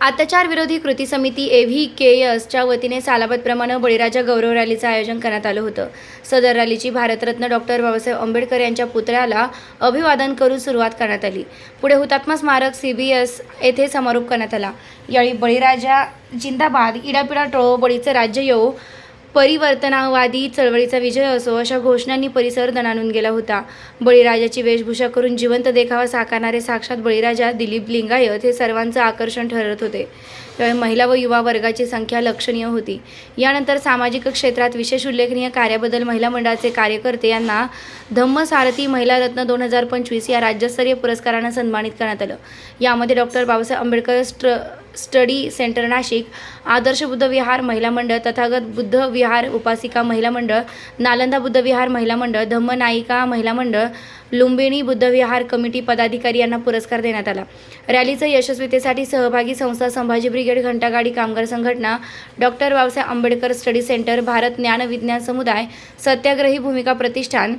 अत्याचार विरोधी कृती समिती ए व्ही के एसच्या वतीने सालाबतप्रमाणे बळीराजा गौरव रॅलीचं आयोजन करण्यात आलं होतं. सदर रॅलीची भारतरत्न डॉक्टर बाबासाहेब आंबेडकर यांच्या पुतळ्याला अभिवादन करून सुरुवात करण्यात आली. पुढे हुतात्मा स्मारक सी बी एस येथे समारोप करण्यात आला. यावेळी बळीराजा जिंदाबाद इडापिडा टोळो बळीचं राज्य येऊ परिवर्तनावादी चळवळीचा विजय असो अशा घोषणांनी परिसर दणाणून गेला होता. बळीराजाची वेशभूषा करून जिवंत देखावा साकारणारे साक्षात बळीराजा दिलीप लिंगायत हे सर्वांचं आकर्षण ठरत होते. त्यावेळी महिला व युवा वर्गाची संख्या लक्षणीय होती. यानंतर सामाजिक क्षेत्रात विशेष उल्लेखनीय कार्याबद्दल महिला मंडळाचे कार्यकर्ते यांना धम्मसारथी महिला रत्न दोन हजार पंचवीस या राज्यस्तरीय पुरस्कारानं सन्मानित करण्यात आलं. यामध्ये डॉक्टर बाबासाहेब आंबेडकर स्ट्र स्टडी सेंटर नाशिक आदर्श बुद्ध विहार महिला मंडळ तथागत बुद्ध विहार उपासिका महिला मंडळ नालंदा बुद्ध विहार महिला मंडळ धम्म नायिका महिला मंडळ लुंबिणी बुद्ध विहार कमिटी पदाधिकारी यांना पुरस्कार देण्यात आला. रॅलीचं यशस्वीतेसाठी सहभागी संस्था संभाजी ब्रिगेड घंटागाडी कामगार संघटना doctor Babasaheb Ambedkar study centre Bharat ज्ञान विज्ञान समुदाय सत्याग्रही भूमिका प्रतिष्ठान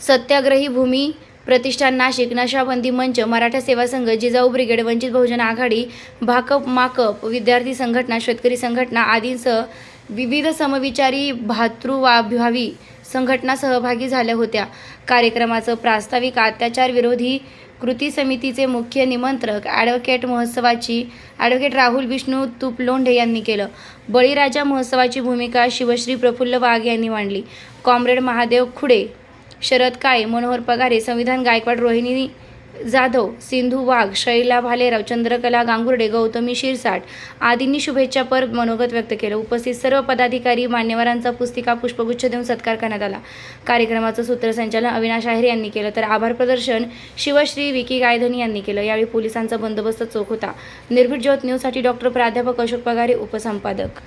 सत्याग्रही भूमी प्रतिष्ठान नाशिक नशाबंदी मंच मराठा सेवा संघ जिजाऊ ब्रिगेड वंचित बहुजन आघाडी भाकप माकप विद्यार्थी संघटना शेतकरी संघटना आदींसह विविध समविचारी भातृवाभावी संघटना सहभागी झाल्या होत्या. कार्यक्रमाचं प्रास्ताविक अत्याचार विरोधी कृती समितीचे मुख्य निमंत्रक ॲडव्होकेट महोत्सवाची ॲडव्होकेट राहुल विष्णू तुपलोंढे यांनी केलं. बळीराजा महोत्सवाची भूमिका शिवश्री प्रफुल्ल वाघ यांनी मांडली. कॉम्रेड महादेव खुडे शरद काळे मनोहर पगारे संविधान गायकवाड रोहिणी जाधव सिंधू वाघ शैला भालेराव चंद्रकला गांगुर्डे गौतमी शिरसाट आदींनी शुभेच्छापर मनोगत व्यक्त केलं. उपस्थित सर्व पदाधिकारी मान्यवरांचा पुस्तिका पुष्पगुच्छ देऊन सत्कार करण्यात आला. कार्यक्रमाचं सूत्रसंचालन अविनाश आहेर यांनी केलं. तर आभार प्रदर्शन शिवश्री विकी गायधनी यांनी केलं. यावेळी पोलिसांचा बंदोबस्त चोख होता. निर्भीड ज्योत न्यूजसाठी डॉक्टर प्राध्यापक अशोक पगारे उपसंपादक.